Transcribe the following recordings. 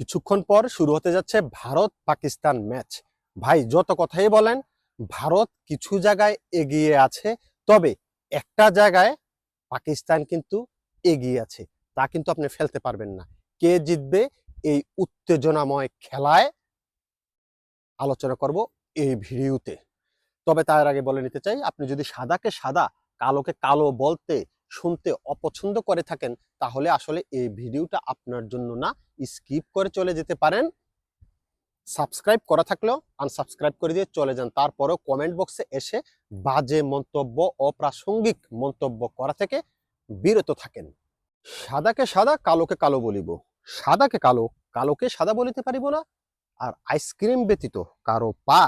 কিছুক্ষণ পর শুরু হতে যাচ্ছে ভারত পাকিস্তান ম্যাচ। ভাই, যত কথাই বলেন, ভারত কিছু জায়গায় এগিয়ে আছে, তবে একটা জায়গায় পাকিস্তান কিন্তু এগিয়ে আছে, তা কিন্তু আপনি ফেলতে পারবেন না। কে জিতবে এই উত্তেজনাময় খেলায় আলোচনা করব এই ভিডিওতে। তবে তার আগে বলে নিতে চাই, আপনি যদি সাদাকে সাদা, কালোকে কালো বলতে শুনতে অপছন্দ করে থাকেন, তাহলে আসলে এই ভিডিওটা আপনার জন্য না, স্কিপ করে চলে যেতে পারেন। সাবস্ক্রাইব করা থাকলেও আনসাবস্ক্রাইব করে দিয়ে চলে যান। তারপরেও কমেন্ট বক্সে এসে বাজে মন্তব্য, অপ্রাসঙ্গিক মন্তব্য করা থেকে বিরত থাকেন। সাদাকে সাদা, কালোকে কালো বলিব। সাদাকে কালো, কালোকে সাদা বলিতে পারিব না। আর আইসক্রিম ব্যতীত কারও পা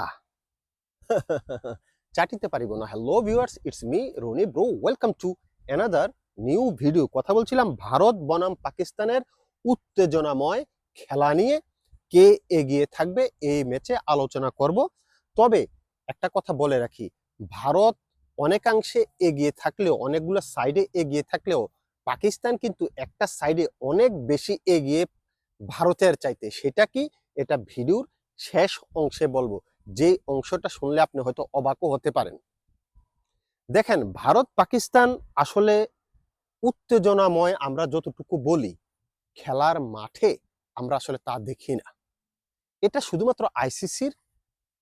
চাটিতে পারিব না। Hello viewers it's me Rony bro welcome to another new video কথা বলছিলাম ভারত, বনাম, পাকিস্তানের উত্তেজনাময় খেলা নিয়ে, কে এগিয়ে থাকবে, এই ম্যাচে আলোচনা করব। তবে একটা কথা বলে রাখি, ভারত অনেকাংশে এগিয়ে থাকলেও, অনেকগুলো সাইডে এগিয়ে থাকলেও, পাকিস্তান কিন্তু একটা সাইডে অনেক বেশি এগিয়ে ভারতের চাইতে। সেটা কি? এটা ভিডিওর শেষ অংশে বলব। যে অংশটা শুনলে আপনি হয়তো অবাকও হতে পারেন। দেখেন, ভারত পাকিস্তান আসলে উত্তেজনাময় আমরা যতটুকু বলি, খেলার মাঠে আমরা আসলে তা দেখি না। এটা শুধুমাত্র আইসিসির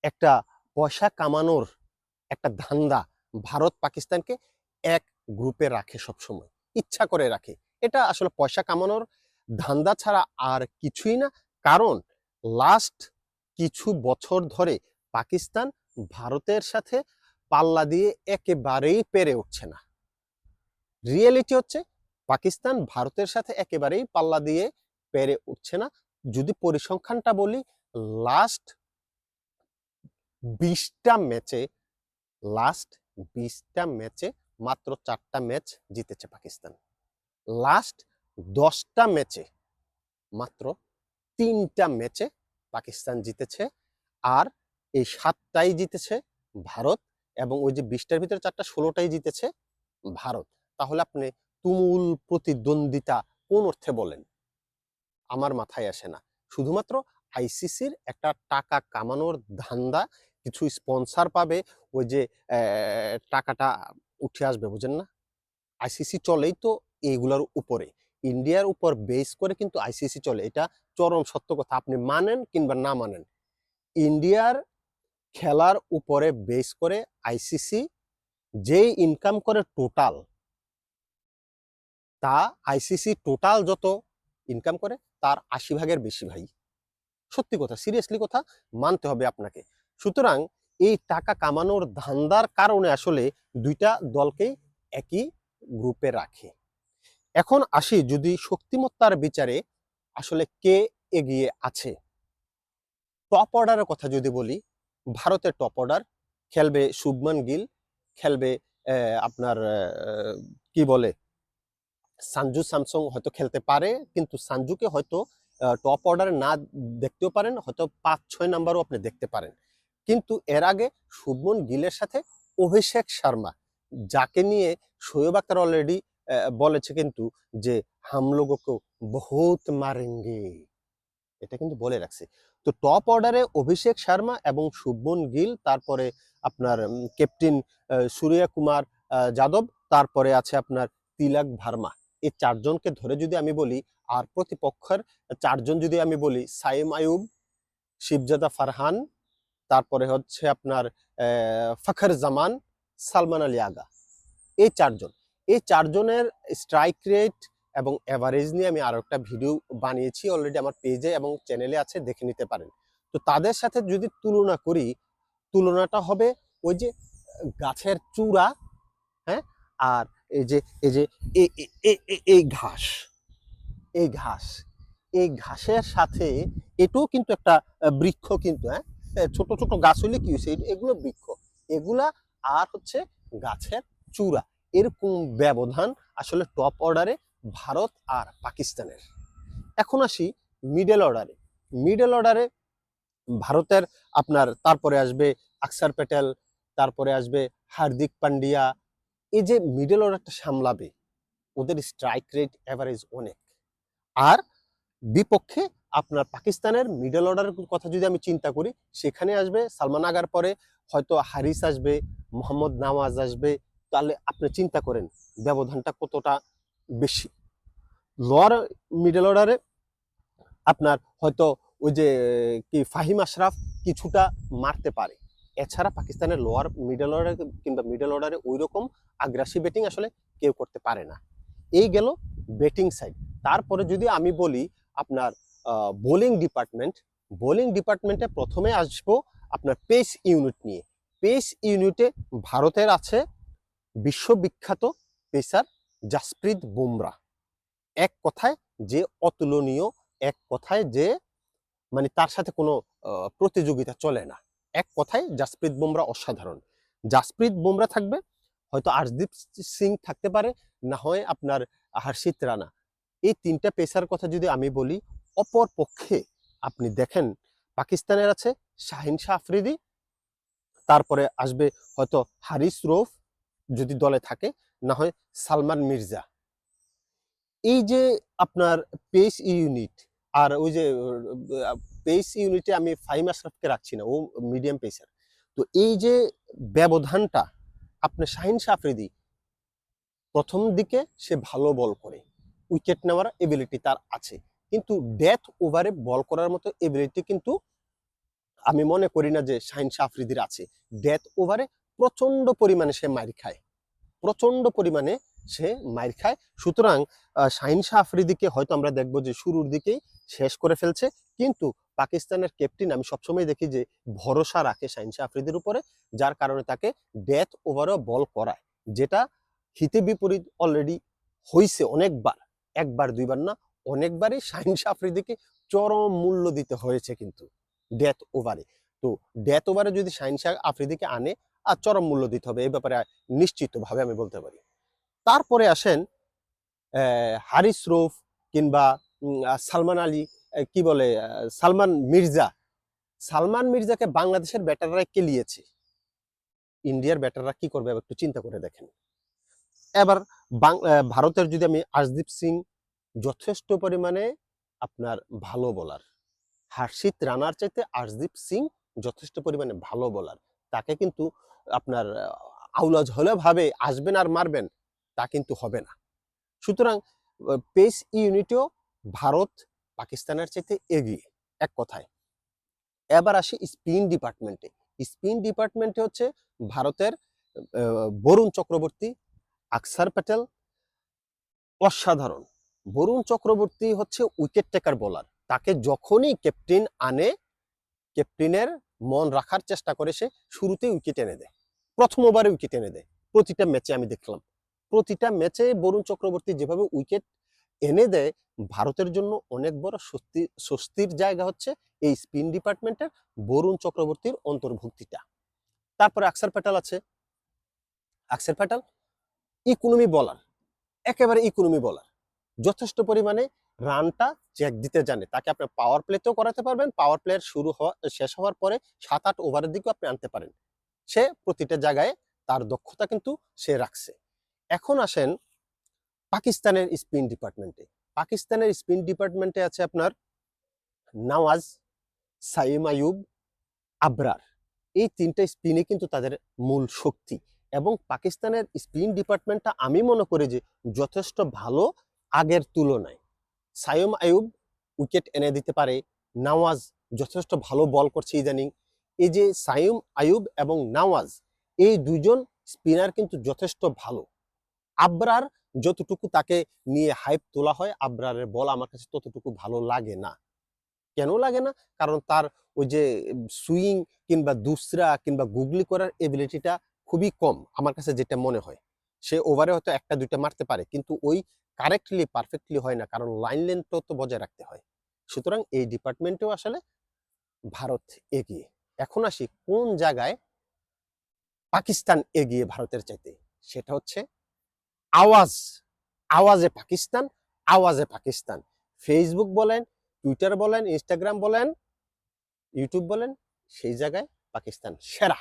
একটা পয়সা কামানোর একটা ধান্দা ভারত পাকিস্তানকে এক গ্রুপে রাখে সবসময়, ইচ্ছা করে রাখে। এটা আসলে পয়সা কামানোর ধান্দা ছাড়া আর কিছুই না, কারণ লাস্ট কিছু বছর ধরে পাকিস্তান ভারতের সাথে পাল্লা দিয়ে একেবারেই পেরে উঠছে না। রিয়েলিটি হচ্ছে পাকিস্তান ভারতের সাথে একেবারেই পাল্লা দিয়ে পেরে উঠছে না। যদি পরিসংখ্যানটা বলি লাস্ট বিশটা ম্যাচে লাস্ট বিশটা ম্যাচে মাত্র চারটা ম্যাচ জিতেছে পাকিস্তান। লাস্ট দশটা ম্যাচে মাত্র তিনটা ম্যাচে পাকিস্তান জিতেছে। আর এই সাতটাই জিতেছে ভারত। এবং ওই যে বিশটার ভিতরে চারটা ষোলোটাই জিতেছে ভারত। তাহলে আপনি তুমুল প্রতিদ্বন্দ্বিতা কোন অর্থে বলেন? আমার মাথায় আসে না। শুধুমাত্র আইসিসির একটা টাকা কামানোর ধান্দা কিছু স্পন্সার পাবে, ওই যে টাকাটা উঠে আসবে, বুঝেন না? আইসিসি চলেই তো এইগুলোর উপরে। ইন্ডিয়ার উপর বেস করে কিন্তু আইসিসি চলে। এটা চরম সত্য কথা। আপনি মানেন কিংবা না মানেন, ইন্ডিয়ার খেলার উপরে বেস করে আইসিসি যেই ইনকাম করে টোটাল তা আইসিসি টোটাল যত ইনকাম করে, তার আশি ভাগের বেশি ভাই। সত্যি কথা সিরিয়াসলি কথা, মানতে হবে আপনাকে। সুতরাং এই টাকা কামানোর ধান্দার কারণে আসলে দুইটা দলকেই একই গ্রুপে রাখে। এখন আসি যদি শক্তিমত্তার বিচারে আসলে কে এগিয়ে আছে। টপ অর্ডারের কথা যদি বলি ভারতের টপ অর্ডার খেলবে শুভমান গিল, খেলবে আপনার কি বলে, সানজু স্যামসং হয়তো খেলতে পারে, কিন্তু সানজুকে হয়তো টপ অর্ডারে না দেখতেও পারেন, হয়তো পাঁচ, ছয় নাম্বারও আপনি দেখতে পারেন। কিন্তু এর আগে শুভমন গিলের সাথে অভিষেক শর্মা, যাকে নিয়ে শোয়েব আক্তার অলরেডি বলেছে কিন্তু যে হাম লোগোকে বহুত মারেঙ্গে। এটা কিন্তু বলে রাখছে। তো টপ অর্ডারে অভিষেক শর্মা এবং শুভমন গিল, তারপরে আপনার ক্যাপ্টেন সূর্য কুমার যাদব, তারপরে আছে আপনার তিলক ভার্মা। এই চারজনকে ধরে যদি আমি বলি, আর প্রতিপক্ষের চারজন যদি আমি বলি, সাইম আয়ুব, শিবজাদা ফারহান, তারপরে হচ্ছে আপনার ফখর জামান, সালমান আলী আগা। এই চারজন। এই চারজনের স্ট্রাইক রেট এবং এভারেজ নিয়ে আমি আরও একটা ভিডিও বানিয়েছি অলরেডি আমার পেজে এবং চ্যানেলে আছে, দেখে নিতে পারেন। তো তাদের সাথে যদি তুলনা করি, তুলনাটা হবে ওই যে গাছের চূড়া হ্যাঁ? আর এই যে এই যে এই ঘাস এই ঘাস, এই ঘাসের সাথে এটাও কিন্তু একটা বৃক্ষ কিন্তু হ্যাঁ? ছোট ছোট গাছ হইলে কি হয়েছে? এগুলো বৃক্ষ। এগুলা আর হচ্ছে গাছের চূড়া। এরকম ব্যবধান? আসলে টপ অর্ডারে ভারত আর পাকিস্তানের। এখন আসি মিডল অর্ডারে মিডল অর্ডারে ভারতের আপনার, তারপরে আসবে আকসার প্যাটেল, তারপরে আসবে হার্দিক পান্ডিয়া। এই যে মিডল অর্ডারটা সামলাবে, ওদের স্ট্রাইক রেট অ্যাভারেজ অনেক। আর বিপক্ষে আপনার পাকিস্তানের মিডল অর্ডারের কথা যদি আমি চিন্তা করি, সেখানে আসবে সালমান আগার পরে, হয়তো হারিস আসবে, মোহাম্মদ নামাজ আসবে। তাহলে আপনি চিন্তা করেন, ব্যবধানটা কতটা? বেশি। লোয়ার মিডল অর্ডারে আপনার হয়তো ওই যে, কি ফাহিম আশরাফ কিছুটা মারতে পারে। এছাড়া পাকিস্তানের লোয়ার মিডল অর্ডার কিংবা মিডল অর্ডারে ওই রকম আগ্রাসী ব্যাটিং আসলে কেউ করতে পারে না। এই গেল ব্যাটিং সাইড তারপরে যদি আমি বলি আপনার বোলিং ডিপার্টমেন্ট বোলিং ডিপার্টমেন্টে প্রথমে আসব আপনার পেস ইউনিট নিয়ে। পেস ইউনিটে ভারতের আছে বিশ্ববিখ্যাত পেসার জাসপ্রীত বুমরা। এক কথায় যে অতুলনীয়, এক কথায় যে মানে তার সাথে কোনো প্রতিযোগিতা চলে না। এক কথায় জাসপ্রীত বুমরা অসাধারণ। জাসপ্রীত বুমরা থাকবে, হয়তো আর্শদীপ সিং থাকতে পারে, না হয় আপনার হর্ষিত রানা। এই তিনটা পেসার কথা যদি আমি বলি, অপর পক্ষে আপনি দেখেন, পাকিস্তানের আছে শাহিন শাহ আফ্রিদি, তারপরে আসবে হয়তো হারিস রৌফ যদি দলে থাকে না হয় সালমান মির্জা। এই যে আপনার পেস ইউনিট আর ওই যে পেস ইউনিটে আমি ফাহিম আশরাফকে রাখছি না, ও মিডিয়াম পেসার তো এই যে ব্যবধানটা আপনার শাহিন সাফরিদি প্রথম দিকে সে ভালো বল করে, উইকেট নেওয়ার এবিলিটি তার আছে। কিন্তু ডেথ ওভারে বল করার মতো এবিলিটি কিন্তু আমি মনে করি না যে শাহিন সাফরিদির আছে। ডেথ ওভারে প্রচণ্ড পরিমাণে সে মার খায়। প্রচণ্ড পরিমাণে সে মার খায়। সুতরাং শাহিন শাহ আফ্রিদিকে হয়তো আমরা দেখব যে শুরুর দিকেই শেষ করে ফেলছে। কিন্তু পাকিস্তানের ক্যাপ্টেন আমি সবসময় দেখি যে ভরসা রাখে শাহিন শাহ আফ্রিদির উপরে, যার কারণে তাকে ডেথ ওভারও বল করায়। যেটা হিতে বিপরীত অলরেডি হয়েছে অনেকবার। একবার, দুইবার না, অনেকবারই শাহিন শাহ আফ্রিদিকে চরম মূল্য দিতে হয়েছে কিন্তু ডেথ ওভারে তো ডেথ ওভারে যদি শাহিন শাহ আফ্রিদিকে আনে আর চরম মূল্য দিতে হবে। এই ব্যাপারে নিশ্চিতভাবে আমি বলতে পারি। তারপরে আসেন হারিস রুফ কিংবা সালমান আলী কি বলে সালমান মির্জা। সালমান মির্জাকে বাংলাদেশের ব্যাটাররা কেলিয়েছে ইন্ডিয়ার ব্যাটাররা কি করবে একটু চিন্তা করে দেখেন। এবার ভারতের যদি আমি আশদীপ সিং যথেষ্ট পরিমাণে আপনার ভালো বলার হার্ষিত রানার চাইতে আশদীপ সিং যথেষ্ট পরিমাণে ভালো বোলার তাকে কিন্তু আপনার আহ, আউলাজ হলে ভাবে আসবেন আর মারবেন তা কিন্তু হবে না। সুতরাং পেস ইউনিটেও ভারত পাকিস্তানের চাইতে এগিয়ে এক কথায়। এবার আসি স্পিন ডিপার্টমেন্টে। স্পিন ডিপার্টমেন্টে হচ্ছে ভারতের বরুণ চক্রবর্তী আকসার প্যাটেল অসাধারণ। বরুণ চক্রবর্তী হচ্ছে উইকেট টেকার বোলার। তাকে যখনই ক্যাপ্টেন আনে ক্যাপ্টেনের মন রাখার চেষ্টা করে সে শুরুতেই উইকেট এনে দেয়। প্রথম ওভারে উইকেট এনে দেয়। প্রতিটা ম্যাচে আমি দেখলাম। প্রতিটা ম্যাচে বরুণ চক্রবর্তী যেভাবে উইকেট এনে দেয়, ভারতের জন্য অনেক বড় স্বস্তি, স্বস্তির জায়গা হচ্ছে এই স্পিন ডিপার্টমেন্টের বরুণ চক্রবর্তীর অন্তর্ভুক্তিটা। তারপরে আকসার প্যাটাল আছে। আকসার প্যাটাল ইকোনমি বলার একেবারে ইকোনমি বলার যথেষ্ট পরিমাণে রানটা চেক দিতে জানে। তাকে আপনি পাওয়ার প্লেতেও করাতে পারবেন। পাওয়ার প্লেয়ার শুরু হওয়া, শেষ হওয়ার পরে সাত আট ওভারের দিকেও আপনি আনতে পারেন। সে প্রতিটা জায়গায় তার দক্ষতা কিন্তু সে রাখছে। এখন আসেন পাকিস্তানের স্পিন ডিপার্টমেন্টে পাকিস্তানের স্পিন ডিপার্টমেন্টে আছে আপনার নওয়াজ, সাইম আয়ুব আবরার। এই তিনটা স্পিনে কিন্তু তাদের মূল শক্তি। এবং পাকিস্তানের স্পিন ডিপার্টমেন্টটা আমি মনে করি যে যথেষ্ট ভালো আগের তুলনায়। সায়ম আয়ুব উইকেট এনে দিতে পারে। নওয়াজ যথেষ্ট ভালো বল করছে ইদানিং। এই যে সায়ম আয়ুব এবং নওয়াজ, এই দুজন স্পিনার কিন্তু যথেষ্ট ভালো। আবরার যতটুকু তাকে নিয়ে হাইপ তোলা হয়, আবরারের বল আমার কাছে ততটুকু ভালো লাগে না। কেন লাগে না? কারণ তার ওই যে সুইং কিংবা দুসরা কিংবা গুগলি করার এবিলিটিটা খুবই কম, আমার কাছে যেটা মনে হয়। সে ওভারে হয়তো একটা দুইটা মারতে পারে, কিন্তু ওই কারেক্টলি পারফেক্টলি হয় না। কারণ লাইন লেন্থটাও তো বজায় রাখতে হয়। সুতরাং এই ডিপার্টমেন্টেও আসলে ভারত এগিয়ে। এখন আসি কোন জায়গায় পাকিস্তান এগিয়ে ভারতের চাইতে? সেটা হচ্ছে আওয়াজ, আওয়াজে পাকিস্তান আওয়াজে পাকিস্তান। ফেসবুক বলেন টুইটার বলেন ইনস্টাগ্রাম বলেন ইউটিউব বলেন, সেই জায়গায় পাকিস্তান সেরা।